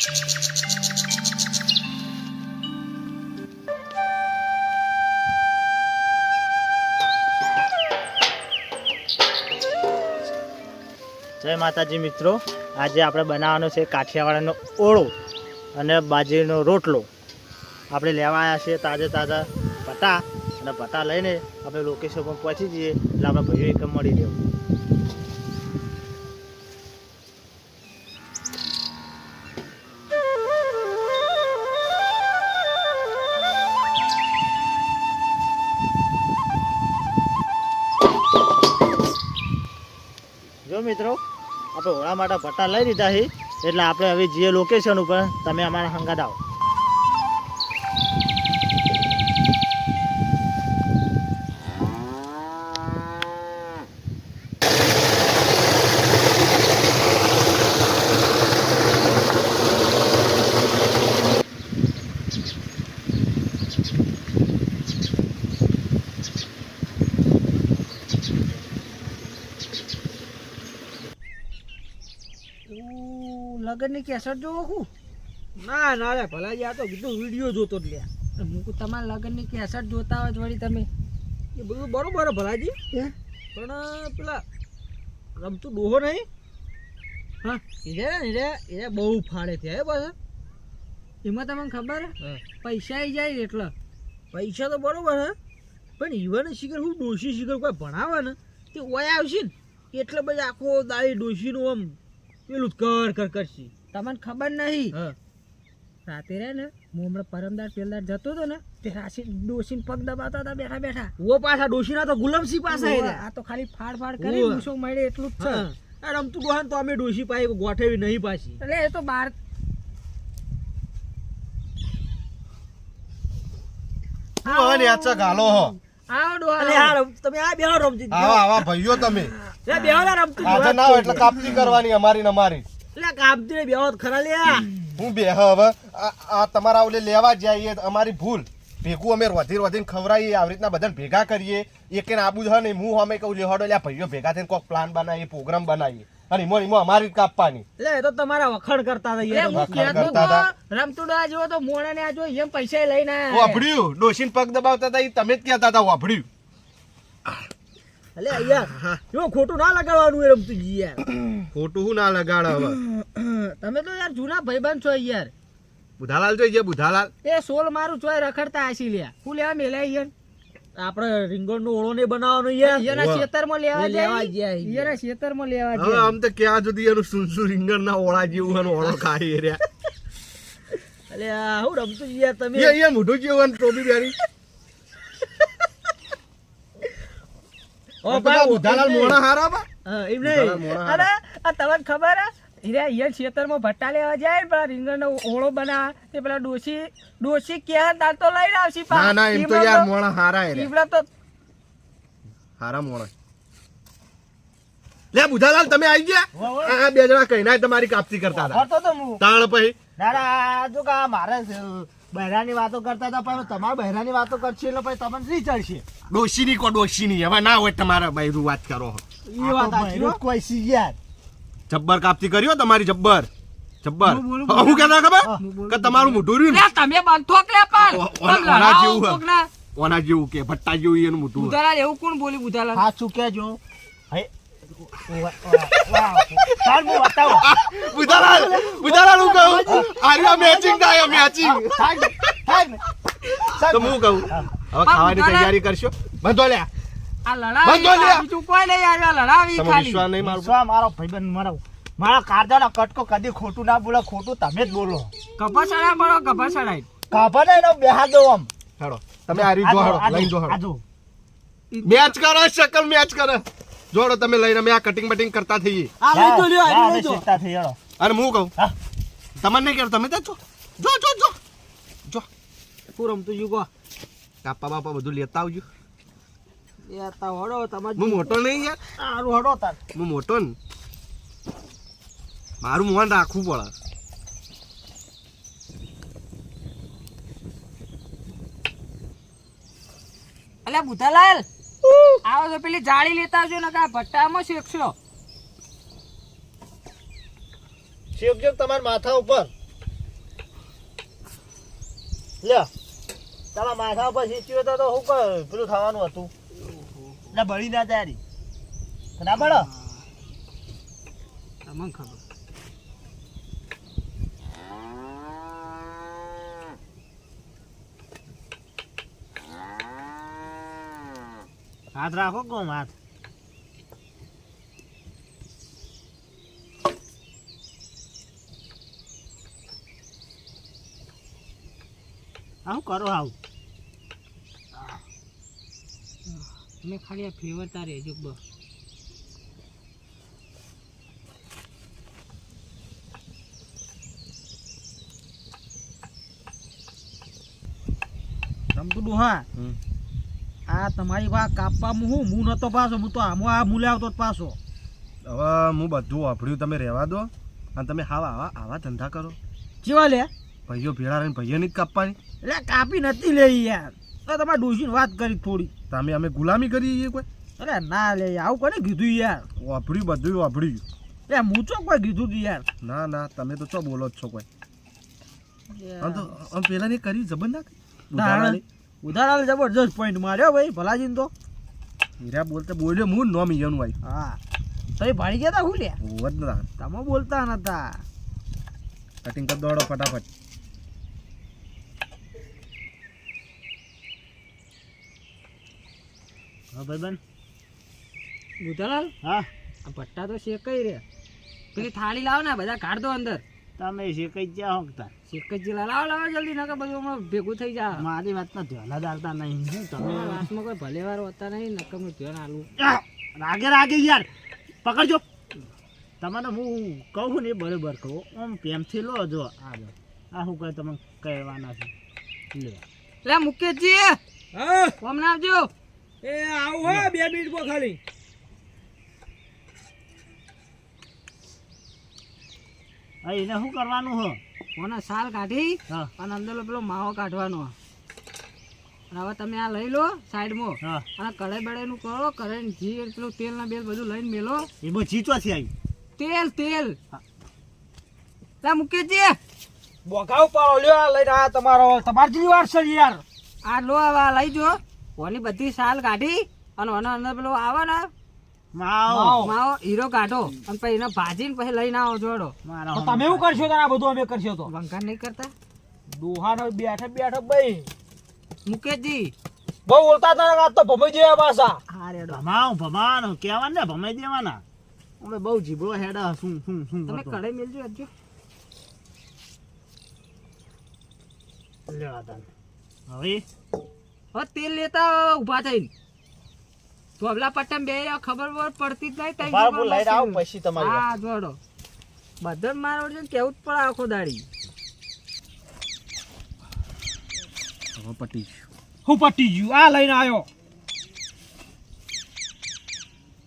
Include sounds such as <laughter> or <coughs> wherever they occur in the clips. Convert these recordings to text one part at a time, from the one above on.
જય માતાજી મિત્રો. આજે આપણે બનાવવાનો છે કાઠિયાવાડનો ઓળો અને બાજરીનો રોટલો. આપણે લેવા આવ્યા છીએ તાજા તાજા પટા અને પટા લઈને આપણે લોકેશન પર પહોંચી જઈએ એટલે આપણે ભાઈઓ એક મળી રહેવું મિત્રો. આપણે હોળા માટે ભટ્ટા લઈ લીધા છે. એટલે આપણે હવે જે લોકેશન ઉપર. તમે અમારા હંગાત આવો. લગનની કેસર જોવો હું? ના ના રે ભલાજી આ તો કીધું વીડિયો જોતો જ લ્યા. હું તમારા લગનની કેસર જોતા હોય વળી તમે? એ બધું બરોબર ભલાજી. હે? પણ પેલા રમતું ડોહો નહીં? હા. એને એ રે બહુ ફાડે છે હે બસ એમાં તમને ખબર. પૈસા આવી જાય એટલે. પૈસા તો બરોબર હે પણ ઈવન શિખર હું ડોશી શિખર કોઈ ભણાવે ને તે ઓય આવશે ને એટલે પછી આખો દાળી ડોશીનું આમ પેલું કર કર કરશે. તમને ખબર નહીં? રાતે રે ને હું હમણાં પરમદાર પેલદાર જતો હતો ને તે રાશી ડોસીને પગ દબાવતા હતા બેઠા બેઠા. ઓ પાછા ડોશીના તો ગુલામસી પાસે આ તો ખાલી ફાડ ફાડ કરી ઓવે. મળે એટલું જ છે. રમતું ડોહાન તો અમે ડોશી પાસે ગોઠવી નહીં પાછી. એટલે એ તો બાર આવો ડોહા. અલે તમે આ બેહો રમજી. આવા આવા ભાઈઓ તમે. લે બેહો રમતું આજે ના એટલે કાપતી કરવાની અમારી ને અમારી. લે કાપતી ને બેહો ખરા લે. હું બે હવે. આ આ તમારા ઓલે લેવા જઈએ અમારી ભૂલ. ભેગું અમે રોધી રોધીને ખવડાવીએ આવી રીતના બધાને ભેગા કરીએ. એક આબુ છે ને હું અમે કહું લેવાડો લે ભાઈઓ ભેગા થઈને કોઈક પ્લાન બનાવીએ પ્રોગ્રામ બનાવીએ. અને ઈમો ઈમો અમારી કાપવાની. લે એ તો તમારા વખણ કરતા હતા યાર કરતા હતા. રમતુડા જો તો મોણા ને આ જો એમ પૈસા લઈને. વાભડ્યું ડોશીને પગ દબાવતા હતા એ તમે જ કહેતા હતા વાભડ્યું અલે યાર જો ખોટું ના લગાડવાનું એ રમતું જી યાર. <coughs> ખોટું હું ના લગાડે હવે. <coughs> તમે તો યાર જૂના ભાઈબંધ છો યાર. બુધાલાલ જોઈએ બુધાલાલ? એ સોલ મારું ચોય રખડતા આસી લ્યા. હું લેવા મેલા યાર? આપણે રીંગણ નો ઓળો ને બનાવવાનો યાર. એના. ખેતરમાં લેવા લેવા જાય? ગયા ઈયાના ખેતરમાં લેવા હવે આમ તો ક્યાં સુધી એનું સુનસુ રીંગણ ના ઓળા જેવું એનો ઓળો ખાઈ રહ્યા. અલે હું રમતું જી યાર તમે. એ મોઢું જેવું ટોપી પહેરી. ઓ બુધાલાલ મોણા હારા બા. એમ નહીં. અરે આ તમને ખબર હે? હીરા ઈયર ખેતરમાં ભટ્ટા લેવા જાય પેલા રીંગણનો ઓળો બનાવે તે પેલા ડોસી ડોસી ક્યાં તાર તો લઈને આવશી ના ના એમ તો યાર મોણા હારા એ રે. તો હારા મોણા. લે બુધાલાલ તમે આવી ગયા? આ બે જણા કઈ ના તમારી કાપતી કરતા હતા. કરતો તો હું. તાણ પછી? ના ના જો કે મારે બહેરાની વાતો કરતા હતા પણ તમારે બહેરાની વાતો કરશે એટલે પછી તમને નહીં ચડશે ડોશીની કો ડોશીની હવે ના હોય તમારા બૈરું વાત કરો એ વાત કોઈ સી યાર. જબ્બર કાપતી કર્યો તમારી જબ્બર. જબ્બર. હું હવે ખબર? કે તમારું મોઢું રહ્યું ને. તમે બાંધો કે પણ? ઓના જેવું ઓના જેવું કે ભટ્ટા જેવું એનું મોઢું બુધાલાલ એવું કોણ બોલી બુધાલાલ? હા ચૂક્યા જો વાહ, વાહ. ચાલ હું બતાવું બુધાલાલ બુધાલાલ હું કહું? આર્યા મેચિંગ થાય મેચિંગ થાય ને, થાય ને. તો હું કહું? હવે ખાવાની તૈયારી કરશો? બંધો લે આ લડાવી બંધો લે. આ બીજું કોઈ નહીં આવ્યા લડાવી ખાલી. વિશ્વાસ નહીં મારું વિશ્વાસ મારો ભાઈબંધ મારો. મારા કારદાનો કટકો કદી ખોટું ના બોલે ખોટું તમે જ બોલો. કપાસડા મારો કપાસડા કાપા ને એનો બેહા દો આમ. હેડો તમે આ રીત જો હેડો લઈ જો હેડો આજો. મેચ કરો શકલ મેચ કરો. જોડો તમે લઈને અમે આ કટિંગ બટિંગ કરતા થઈએ. આ લઈ જો લ્યો આ લઈ જો શીખતા થઈ હેડો. અને હું કહું? હા. તમને નહીં કહેતો તમે તો જો જો જો. જો. જો હું રમતું કો કાપા બાપા બધું લેતા આવજો. લેતા વડો તમારે હું મોટો નહીં યાર. સારું હેડો તાર. હું મોટો ને. મારું મોન રાખવું પડે. અલ્યા બુધાલાલ આવો તો પેલી જાળી લેતા આવજો ને કા ભટ્ટામાં શેકશો. શેકજો તમારા માથા ઉપર. લે તારા માથા ઉપર શીચ્યું તો તો શું પેલું થવાનું હતું. ના બળી ના તૈયારી ના પડો? તમને ખબર. હાથ રાખો કોમ હાથ? આવું કરો આવું તમે ખાલી આ ફ્લેવર તારે જો બસ. રમતું હા હમ. આ તમારી વા કાપવામાં હું હું નતો પાછો હું તો આમ આ મૂલે આવતો પાછો. હવે હું બધું વાપર્યું તમે રહેવા દો. અને તમે હાવ આવા આવા ધંધા કરો. કેવા લે. ભાઈઓ ભેળા રહીને ભાઈઓની જ કાપવાની. એટલે કાપી નથી લે યાર. તો તમારે ડોસીને વાત કરી થોડી. તમે અમે ગુલામી કરી કોઈ? અરે ના લે આવું કોને કીધું યાર? વાપર્યું બધું વાપર્યું. એ હું ચો કોઈ કીધું તું યાર? ના ના તમે તો ચો બોલો જ છો કોઈ. આમ તો આમ પેલા ને કરી જબર ના ના. જબરજસ્ત પોઈન્ટ માર્યો ભાઈ ભલાજીને તો. હીરા બોલતા બોલ્યો હું નોમી ઈયનું ભાઈ હા. તો એ ભાડી ગયા હતા હું લે? હોત ના તમે બોલતા નતા. કટિંગ કર દોડો ફટાફટ. હા ભાઈબંધ બુધાલાલ હા. આ પટ્ટા તો શેકાઈ રે પેલી થાળી લાવો ને બધા કાઢ દો અંદર. તમે શેકાઈ જ જ્યાં હોકતા શેક જ જેલા લાવ લાવો જલ્દી નકર બધું હમણાં ભેગું થઈ જા મારી વાત ના ધ્યાન જ આવતા નહીં. હું તમે? તમારા વાતમાં કોઈ ભલે વાર હોતા નહીં નકર હું ધ્યાન આલું. રાગે રાગે યાર. પકડજો. તમને હું કહું ને બરોબર કહું. આમ પ્રેમથી લો જો. આ જો. આ શું કહે તમે કહેવાના છે. લે. લે મુકેશજી. હા. કોમ ના આવજો એ આવું હા બે મિનિટ ખાલી. હા એને શું કરવાનું હો કોને સાલ કાઢી હા. અને અંદર પેલો માવો કાઢવાનો અને હવે તમે આ લઈ લો સાઈડમાં. હા. અને કઢાઈ બળાઈનું કરો કઢાઈ ઘી પેલું તેલ ના બેલ બધું લઈને મેલો. એ જીચવા છે આવી. તેલ તેલ. હા. લે મુકેશજી. બોગાવ પાડો લ્યો આ લઈને આ તમારો. તમારી જેવી વાર છે યાર. આ લો હવે આ લઈ જો. ઓની બધી સાલ કાઢી અને ઓનો અંદર પેલો આવે ને. માવો. માવો. હીરો કાઢો અને પછી એને ભાજીને પછી લઈને આવો જોડો. મારા તો તમે એવું કરશો તો આ બધું અમે કરશો તો? વંકાર નહીં કરતા? દોહાનો બેઠે બેઠે ભાઈ મુકેશજી. બહુ બોલતા ને આ તો ભમાઈ જેવા પાછા. હા ભમાવ ભમાવાનો કહેવાના ને ભમાઈ દેવાના. અમે બહુ જીબડો હેડા શું શું શું તમે. કઢાઈ મેલજો હજુ લેવા તાન. હવે? હવે તેલ લેતા ઊભા થઈને. ધોબલા પટ્ટમ બે ખબર પડતી જ નહીં તઈ લઈને આવો. પછી તમારી હા જોડો. બધા મારો વડે કેવું જ પડે આખો દાડી. હવે પટી ગયું. હું પટી ગયું આ લઈને આવ્યો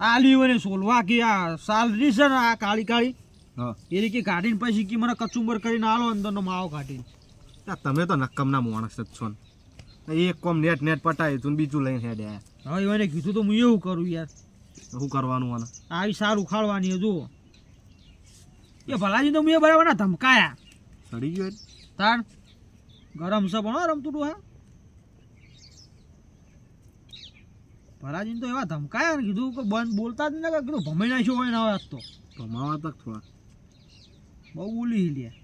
આ લીવ અને સોલવા કે આ સાલ રહી છે ને આ કાળી કાળી. હા. એ રીતે કાઢીને પછી કે મને કચુંબર કરીને આલો અંદરનો માવો કાઢીને. તમે તો નક્કમના માણસ જ છો ને. એક કોમ નેટ નેટ પટાવી તું બીજું લઈને હેડે. હવે એને કીધું તો હું એવું કરું યાર. શું કરવાનું આને? આવી સારું ઉખાડવાની જુઓ એ ભલાજી તો મેં બરાબર ના ધમકાયા. સડી ગયો? તાણ? ગરમ છે પણ રમતું હા? ભલાજી તો એવા ધમકાયા ને કીધું કે બંધ બોલતા જ નહીં ને કીધું ભમાઈ નાખ્યો હોય ને હવે તો. ભમાવા તક થોડા. બહુ બોલી લ્યા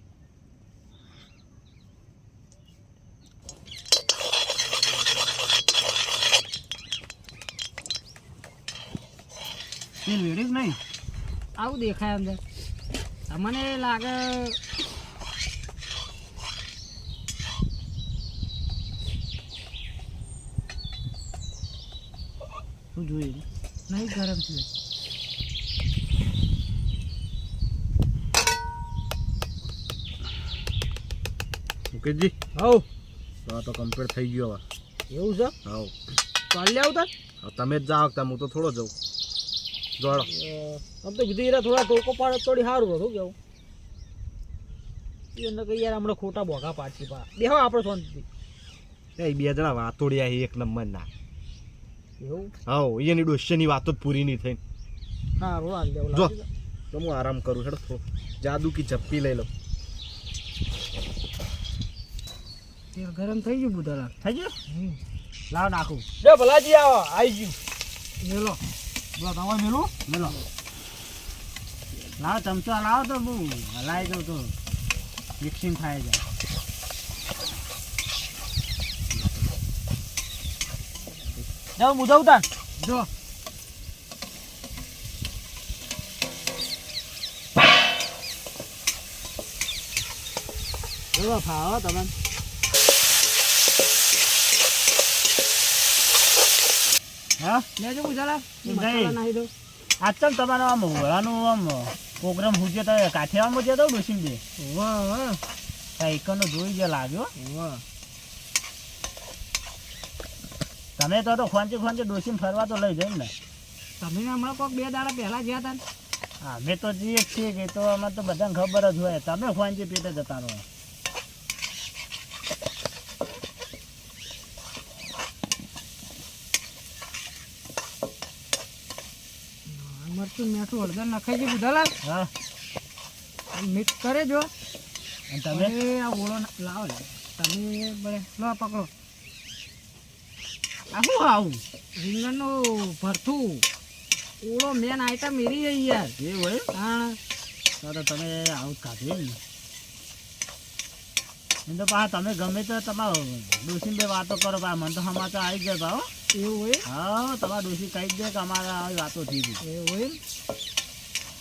તેલ વેડ્યું નહીં? આવું દેખાય અંદર. મને લાગે શું જોઈએ? નહીં ગરમ છે મુકેશજી હવ તો આ તો કમ્પ્લીટ થઈ ગયો હવે. એવું છે? હાવ ચાલ આવતા હવે તમે જ જાઓ હું તો થોડો જઉં. જોડો આમ તો કીધું યાર થોડા ટોકો પાડે થોડી સારું હતું. કેવું એને કહી યાર હમણાં ખોટા બોગા પાછી પા હા આપણે શાંતિથી એ બે જણા વાતોડિયા છે એક નંબર ના એવું? હાવ એની ડોસ્યની વાતો જ પૂરી નહીં થઈ સારું હાલ દેવું જો. તો હું આરામ કરું હેડો થોડો જાદુ કી ચપ્પી લઈ લો તેલ ગરમ થઈ ગયું બુધાલા થઈ ગયું? લાવ નાખું. જો ભલાજી આવો આવી ગયું. જો તમારે મેલું? મેલો. લાવો, ચમચો લાવો તો બહુ હલાવી દઉં તો મિક્સિંગ થાય જાય. જાવ મુદાવતા જો. એવો ફાવો તમે. હા? લેજો બુધાલાલ નહીં. દો આજ તો તમારો આમ હોળાનું આમ પ્રોગ્રામ હુજ્યો તો જતો સાયકલનો જોઈ જે લાગ્યો. તમે તો તો ખોંચી ખોંચી ડોસીમ ફરવા તો લઈ જાય ને. તમે હમણાં કોઈક બે દાડા પહેલા ગયા હતા ને. અમે તો જઈએ છીએ કે તો અમારે તો બધાને ખબર જ હોય. તમે ખોંચી પેટે જતા રહો. આ મેઠું હળદર નખાઈ ગયું બુધાલાલ હા. મિક્સ કરે જો. તમે? આ ઓળો લાવો તમે બળે લો પકડો. આ શું આવું? રીંગણનું ભરથું. ઓળો મેન આઈટમ એરી ગઈ યાર. એ હોય હા. તો તો તમે આવું કાઢી ને. એમ તો પા તમે ગમે તો તમારો ડોસી બે વાતો કરો પા મને તો સમાચાર આવી ગયા ભાવ. એવું હોય? હા તમારા ડોસી કહી દે કે અમારે આવી વાતો થઈ ગઈ. એવું હોય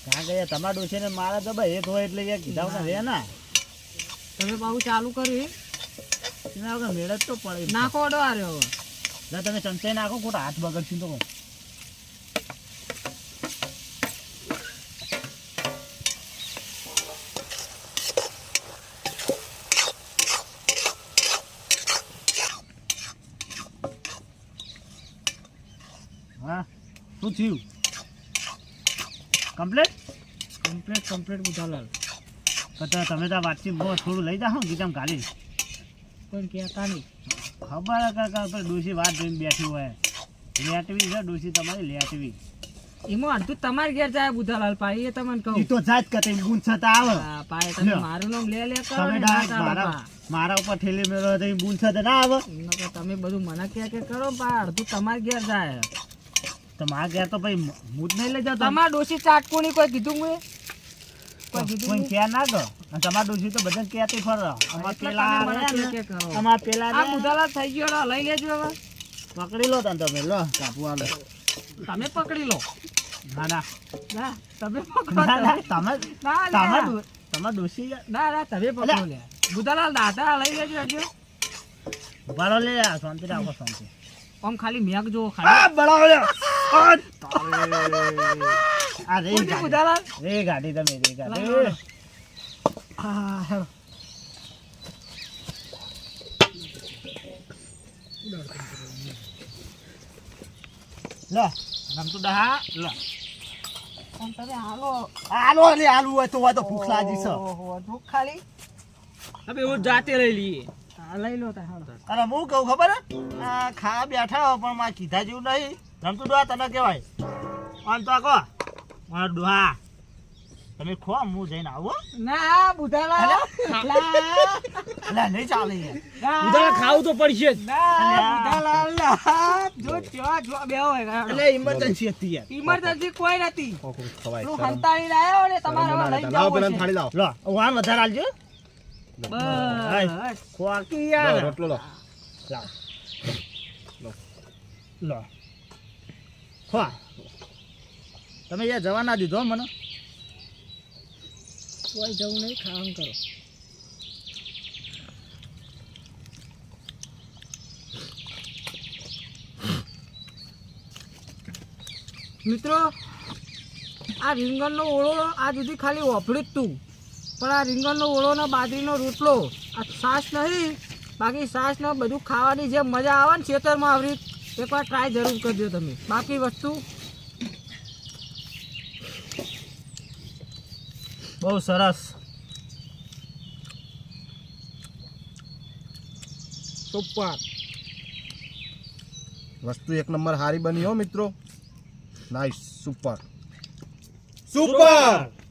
કારણ કે તમારા ડોસીને મારે તો ભાઈ એક હોય એટલે એક કીધા વગર રહે ને. તમે બહુ ચાલુ કર્યું એના વગર મેળ જ તો પડે. નાખો અડો આ રહ્યો તમે ચમચાઈ નાખો ખોટા હાથ બગડશું તો કહું. હા શું થયું કમ્પ્લેટ કમ્પ્લેટ કમ્પ્લેટ બુધાલાલ. તો તમે તો વાતચીત બહુ થોડું લઈ જાઓ ગીતામ કાઢી પણ કહેતા નહીં ખબર કાકા ડોસી વાત જોઈને બેઠી હોય. લેટવી છે ડોસી તમારી લેટવી. એમાં અડધું તમારે ઘેર જાય બુધાલાલ પાઈ એ તમને કહું. તો જાત કતે ગુણ છતા આવે. હા, તમે મારું નામ લે લે કરો તમે મારા મારા ઉપર ઠેલી મેળો તો ગુણ છતા ના આવે. તમે બધું મને કે કે કરો પા અડધું તમારે ઘેર જાય. તો મારા ગયા તો ભાઈ હું જ નહીં લઈ જતો. તમે તમાર ડોશી ચાટકું કોઈ કીધું મેં કોઈ કીધું ક્યાં ના ગયો તમારા ડોસી તો બધા કહેતી ફરો. અમાર પેલા. અમાર પેલા આ મુદાલા થઈ ગયો લઈ લેજો હવે. પકડી લો તને તમે લો કાપવા લો તમે પકડી લો. ના ના. ના તમે પકડો તમે. તમે તમે ના ડો- તમારા ડોસી ના ના તમે પકડો લે. બુધાલાલ દાદા લઈ લેજો હજુ. ઊભા લે શાંતિ રાખો શાંતિ આમ ખાલી મેઘ જો ખાલી. બળાવો લે આ તારે. આ રે કોની ગાડી બુધાલાલ ગાડી તમે રે ગાડી. હા હેલો. લો રમતું ડહા? લો. તમે હાલો. આલો લે આલુ હોય તો હોય તો ભૂખ લાગી છે. ભૂખ ખાલી. હવે એવું જાતે લઈ લઈએ. હા, લઈ લો હું કહું ખબર હે? આ ખા બેઠા પણ મારે કીધા જેવું નહીં. રમતું ડોહા તને કહેવાય. આમ તો આ કહો. મારા ડોહા તમે ખો હું જઈને આવો ના બુધાલા. લા નહીં ચાલે બુધાલા. ખાવું તો પડશે જ. ના, અલ્યા. બુધાલાલ ના. જો ત્યાં જો બે હોય એટલે ઇમરજન્સી હતી યાર. ઇમરજન્સી કોઈ નથી. ખવાય પેલું હંતાડીને આવ્યો ને તમારે હવે લઈ જાવ જવું પેલા થાળી લાવ. લો વાન વધારે આલજો. બસ. ખોકી યાર. રોટલો લો. લો. લો. ખો તમે યાર જવા ના દીધો મને. કોઈ જવું નહીં ખાવાનું કરો. મિત્રો આ રીંગણનો ઓળો આ સુધી ખાલી વાપર્યું જ તું. પણ આ રીંગણનો ઓળો ને બાજરીનો રોટલો આ સાસ નહીં બાકી સાસ ન બધું ખાવાની જે મજા આવે ને ખેતરમાં આવરી. એકવાર ટ્રાય જરૂર કરજો તમે. બાકી વસ્તુ બહુ સરસ. સુપર. વસ્તુ એક નંબર હારી બની હો મિત્રો. Nice super super.